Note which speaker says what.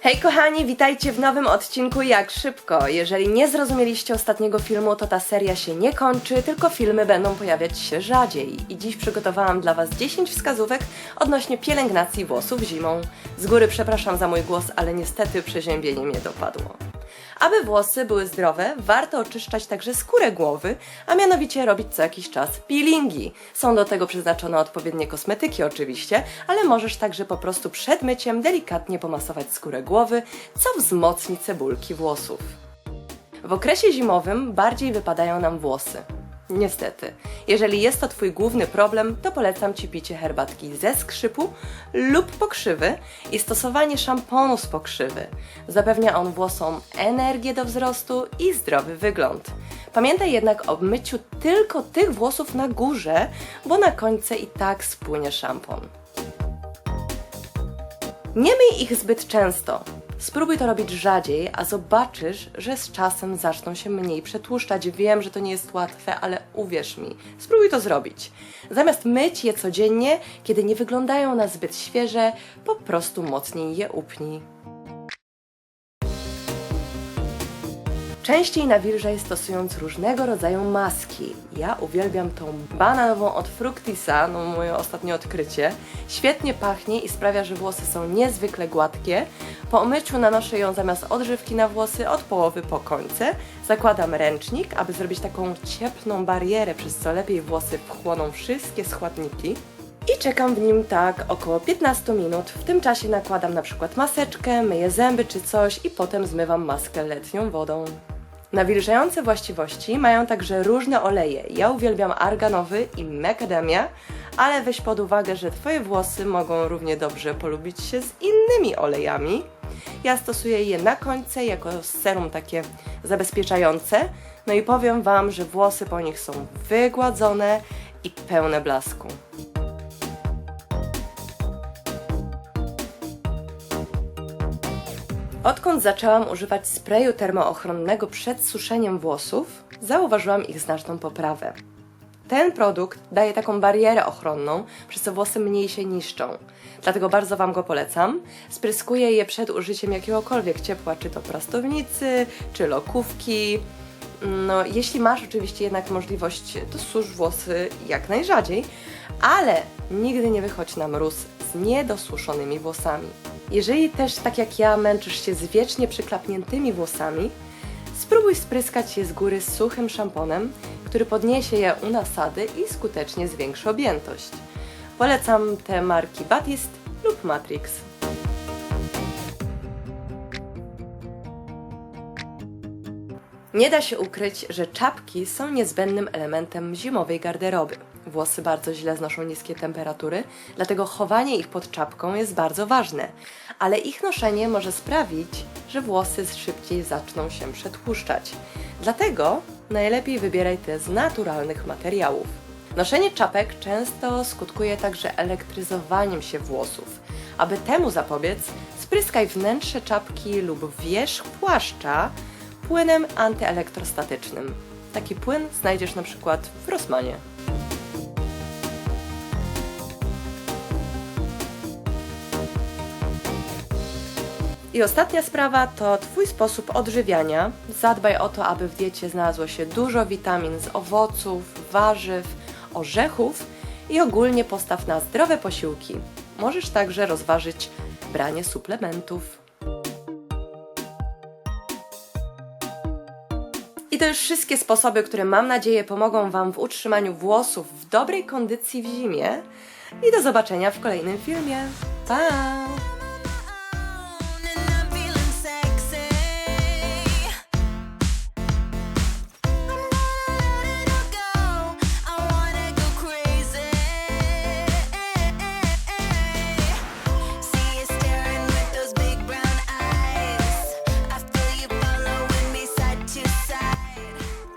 Speaker 1: Hej kochani, witajcie w nowym odcinku Jak Szybko. Jeżeli nie zrozumieliście ostatniego filmu, to ta seria się nie kończy, tylko filmy będą pojawiać się rzadziej. I dziś przygotowałam dla Was 10 wskazówek odnośnie pielęgnacji włosów zimą. Z góry przepraszam za mój głos, ale niestety przeziębienie mnie dopadło. Aby włosy były zdrowe, warto oczyszczać także skórę głowy, a mianowicie robić co jakiś czas peelingi. Są do tego przeznaczone odpowiednie kosmetyki oczywiście, ale możesz także po prostu przed myciem delikatnie pomasować skórę głowy, co wzmocni cebulki włosów. W okresie zimowym bardziej wypadają nam włosy. Niestety, jeżeli jest to Twój główny problem, to polecam Ci picie herbatki ze skrzypu lub pokrzywy i stosowanie szamponu z pokrzywy. Zapewnia on włosom energię do wzrostu i zdrowy wygląd. Pamiętaj jednak o myciu tylko tych włosów na górze, bo na końcu i tak spłynie szampon. Nie myj ich zbyt często. Spróbuj to robić rzadziej, a zobaczysz, że z czasem zaczną się mniej przetłuszczać. Wiem, że to nie jest łatwe, ale uwierz mi, spróbuj to zrobić. Zamiast myć je codziennie, kiedy nie wyglądają na zbyt świeże, po prostu mocniej je upnij. Częściej nawilżaj stosując różnego rodzaju maski. Ja uwielbiam tą bananową od Fructisa, no moje ostatnie odkrycie. Świetnie pachnie i sprawia, że włosy są niezwykle gładkie. Po umyciu nanoszę ją zamiast odżywki na włosy od połowy po końce. Zakładam ręcznik, aby zrobić taką cieplną barierę, przez co lepiej włosy wchłoną wszystkie składniki. I czekam w nim tak około 15 minut. W tym czasie nakładam na przykład maseczkę, myję zęby czy coś i potem zmywam maskę letnią wodą. Nawilżające właściwości mają także różne oleje. Ja uwielbiam arganowy i macadamia, ale weź pod uwagę, że Twoje włosy mogą równie dobrze polubić się z innymi olejami. Ja stosuję je na końce jako serum takie zabezpieczające. No i powiem Wam, że włosy po nich są wygładzone i pełne blasku. Odkąd zaczęłam używać sprayu termoochronnego przed suszeniem włosów, zauważyłam ich znaczną poprawę. Ten produkt daje taką barierę ochronną, przez co włosy mniej się niszczą. Dlatego bardzo Wam go polecam. Spryskuję je przed użyciem jakiegokolwiek ciepła, czy to prostownicy, czy lokówki. No, jeśli masz oczywiście jednak możliwość, to susz włosy jak najrzadziej, ale nigdy nie wychodź na mróz z niedosuszonymi włosami. Jeżeli też, tak jak ja, męczysz się z wiecznie przyklapniętymi włosami, spróbuj spryskać je z góry suchym szamponem, który podniesie je u nasady i skutecznie zwiększy objętość. Polecam te marki Batiste lub Matrix. Nie da się ukryć, że czapki są niezbędnym elementem zimowej garderoby. Włosy bardzo źle znoszą niskie temperatury, dlatego chowanie ich pod czapką jest bardzo ważne, ale ich noszenie może sprawić, że włosy szybciej zaczną się przetłuszczać. Dlatego najlepiej wybieraj te z naturalnych materiałów. Noszenie czapek często skutkuje także elektryzowaniem się włosów. Aby temu zapobiec, spryskaj wnętrze czapki lub wierzch płaszcza płynem antyelektrostatycznym. Taki płyn znajdziesz na przykład w Rossmanie. I ostatnia sprawa to Twój sposób odżywiania. Zadbaj o to, aby w diecie znalazło się dużo witamin z owoców, warzyw, orzechów i ogólnie postaw na zdrowe posiłki. Możesz także rozważyć branie suplementów. I to już wszystkie sposoby, które mam nadzieję pomogą Wam w utrzymaniu włosów w dobrej kondycji w zimie. I do zobaczenia w kolejnym filmie. Pa!